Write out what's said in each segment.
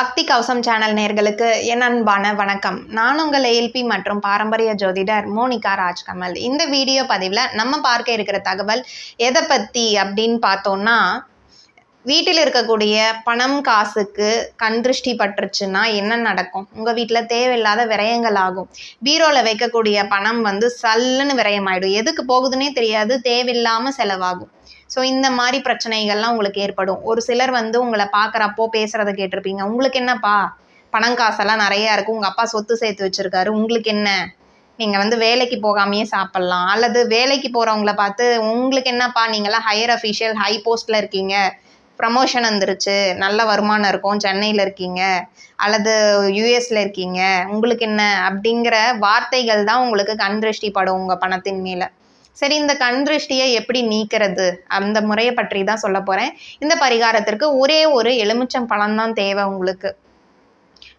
பக்தி கவசம் சேனல் நேர்களுக்கு என் அன்பான வணக்கம். நான் உங்கள் ஏஎல்பி மற்றும் பாரம்பரிய ஜோதிடர் மோனிகா ராஜ்கமல். இந்த வீடியோ பதிவில் நம்ம பார்க்க இருக்கிற தகவல் எதை பற்றி அப்படின்னு பார்த்தோன்னா வீட்டில் இருக்கக்கூடிய பணம் காசுக்கு கண் திருஷ்டி பட்டுருச்சுன்னா என்ன நடக்கும்? உங்கள் வீட்டில் தேவையில்லாத விரயங்கள் ஆகும். பீரோவில் வைக்கக்கூடிய பணம் வந்து சல்லுன்னு விரயமாயிடும். எதுக்கு போகுதுன்னே தெரியாது தேவையில்லாமல் செலவாகும். ஸோ இந்த மாதிரி பிரச்சனைகள்லாம் உங்களுக்கு ஏற்படும். ஒரு சிலர் வந்து உங்களை பார்க்குறப்போ பேசுகிறத கேட்டிருப்பீங்க. உங்களுக்கு என்னப்பா? பணம் காசெல்லாம் நிறையா இருக்குது உங்கள் அப்பா சொத்து சேர்த்து வச்சுருக்காரு. உங்களுக்கு என்ன? நீங்கள் வந்து வேலைக்கு போகாமையே சாப்பிட்லாம். அல்லது வேலைக்கு போகிறவங்கள பார்த்து உங்களுக்கு என்னப்பா? நீங்களாம் ஹையர் அஃபிஷியல் ஹை போஸ்ட்டில் இருக்கீங்க. ப்ரமோஷன் வந்துருச்சு. நல்ல வருமானம் இருக்கும். சென்னையில் இருக்கீங்க. அல்லது யூஎஸில் இருக்கீங்க. உங்களுக்கு என்ன? அப்படிங்கிற வார்த்தைகள் தான் உங்களுக்கு கண் திருஷ்டி படும் உங்கள் பணத்தின் மேலே. சரி இந்த கண் திருஷ்டியை எப்படி நீக்கிறது? அந்த முறையை பற்றி தான் சொல்ல போகிறேன் இந்த பரிகாரத்திற்கு ஒரே ஒரு எலுமிச்சம் பழம் தான் தேவை உங்களுக்கு.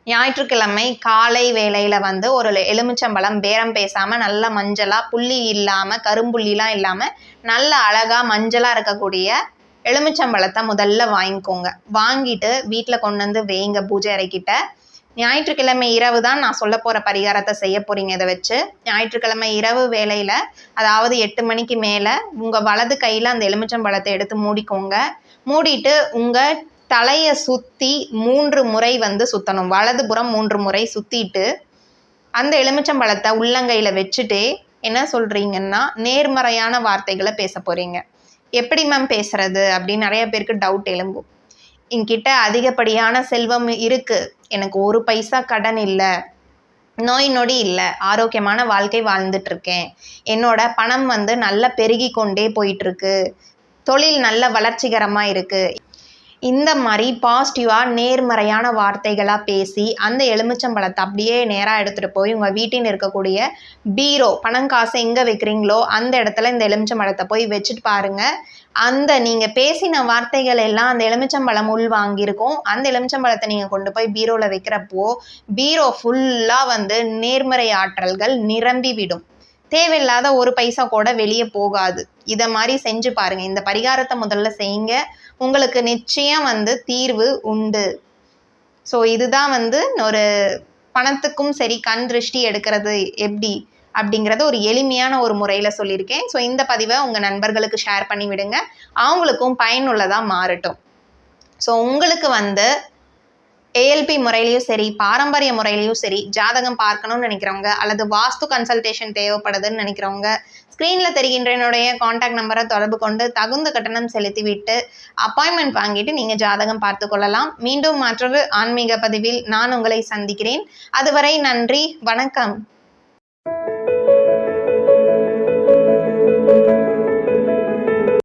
ஞாயிற்றுக்கிழமை காலை வேளையில் வந்து ஒரு எலுமிச்சம்பழம் பேரம் பேசாமல் நல்ல மஞ்சளாக புள்ளி இல்லாமல் கரும்புள்ளிலாம் இல்லாமல் நல்ல அழகாக மஞ்சளாக இருக்கக்கூடிய எலுமிச்சம்பழத்தை முதல்ல வாங்கிக்கோங்க. வாங்கிட்டு வீட்டில் கொண்டு வந்து வைங்க பூஜை அறைக்கிட்ட. ஞாயிற்றுக்கிழமை இரவு தான் நான் சொல்ல போகிற பரிகாரத்தை செய்ய போகிறீங்க இதை வச்சு. ஞாயிற்றுக்கிழமை இரவு வேலையில் அதாவது எட்டு மணிக்கு மேலே உங்கள் வலது கையில் அந்த எலுமிச்சம்பழத்தை எடுத்து மூடிக்கோங்க. மூடிட்டு உங்கள் தலையை சுற்றி மூன்று முறை வந்து சுற்றணும் வலதுபுறம் மூன்று முறை சுற்றிட்டு அந்த எலுமிச்சம்பழத்தை உள்ளங்கையில் வச்சுட்டே என்ன சொல்கிறீங்கன்னா நேர்மறையான வார்த்தைகளை பேச போகிறீங்க எப்படி மேம் பேசுறது அப்படின்னு நிறைய பேருக்கு டவுட் எழும்பும். என்கிட்ட அதிகப்படியான செல்வம் இருக்குது எனக்கு ஒரு பைசா கடன் இல்லை. நோய் நொடி இல்லை. ஆரோக்கியமான வாழ்க்கை வாழ்ந்துட்டு இருக்கேன் என்னோட பணம் வந்து நல்லா பெருகி கொண்டே போயிட்டுருக்கு. தொழில் நல்ல வளர்ச்சிகரமாக இருக்குது இந்த மாதிரி பாசிட்டிவாக நேர்மறையான வார்த்தைகளாக பேசி அந்த எலுமிச்சம்பழத்தை அப்படியே நேராக எடுத்துகிட்டு போய் உங்கள் வீட்டில் இருக்கக்கூடிய பீரோ பணம் காசை எங்கே வைக்கிறீங்களோ அந்த இடத்துல இந்த எலுமிச்சம்பழத்தை போய் வச்சுட்டு பாருங்கள் அந்த நீங்கள் பேசின வார்த்தைகள் எல்லாம் அந்த எலுமிச்சம்பழம் உள் வாங்கியிருக்கும். அந்த எலுமிச்சம்பழத்தை நீங்கள் கொண்டு போய் பீரோவில் வைக்கிறப்போ பீரோ ஃபுல்லாக வந்து நேர்மறை ஆற்றல்கள் நிரம்பி விடும் தேவையில்லாத ஒரு பைசா கூட வெளியே போகாது. இதை மாதிரி செஞ்சு பாருங்கள் இந்த பரிகாரத்தை முதல்ல செய்யுங்க. உங்களுக்கு நிச்சயம் வந்து தீர்வு உண்டு. ஸோ இதுதான் வந்து ஒரு பணத்துக்கும் சரி கண் திருஷ்டி எடுக்கிறது எப்படி அப்படிங்கிறத ஒரு எளிமையான ஒரு முறையில் சொல்லியிருக்கேன். ஸோ இந்த பதிவை உங்கள் நண்பர்களுக்கு ஷேர் பண்ணி விடுங்க. அவங்களுக்கும் பயனுள்ளதாக மாறட்டும். ஸோ உங்களுக்கு வந்து ஏஎல்பி முறையிலையும் சரி பாரம்பரிய முறையிலையும் சரி ஜாதகம் பார்க்கணும்னு நினைக்கிறவங்க அல்லது வாஸ்து கன்சல்டேஷன் தேவைப்படுதுன்னு நினைக்கிறவங்க ஸ்க்ரீனில் தெரிகின்ற என்னுடைய காண்டாக்ட் நம்பரை தொடர்பு கொண்டு தகுந்த கட்டணம் செலுத்திவிட்டு அப்பாயின்மெண்ட் வாங்கிட்டு நீங்கள் ஜாதகம் பார்த்து கொள்ளலாம். மீண்டும் மற்றொரு ஆன்மீக பதிவில் நான் உங்களை சந்திக்கிறேன். அதுவரை நன்றி வணக்கம்.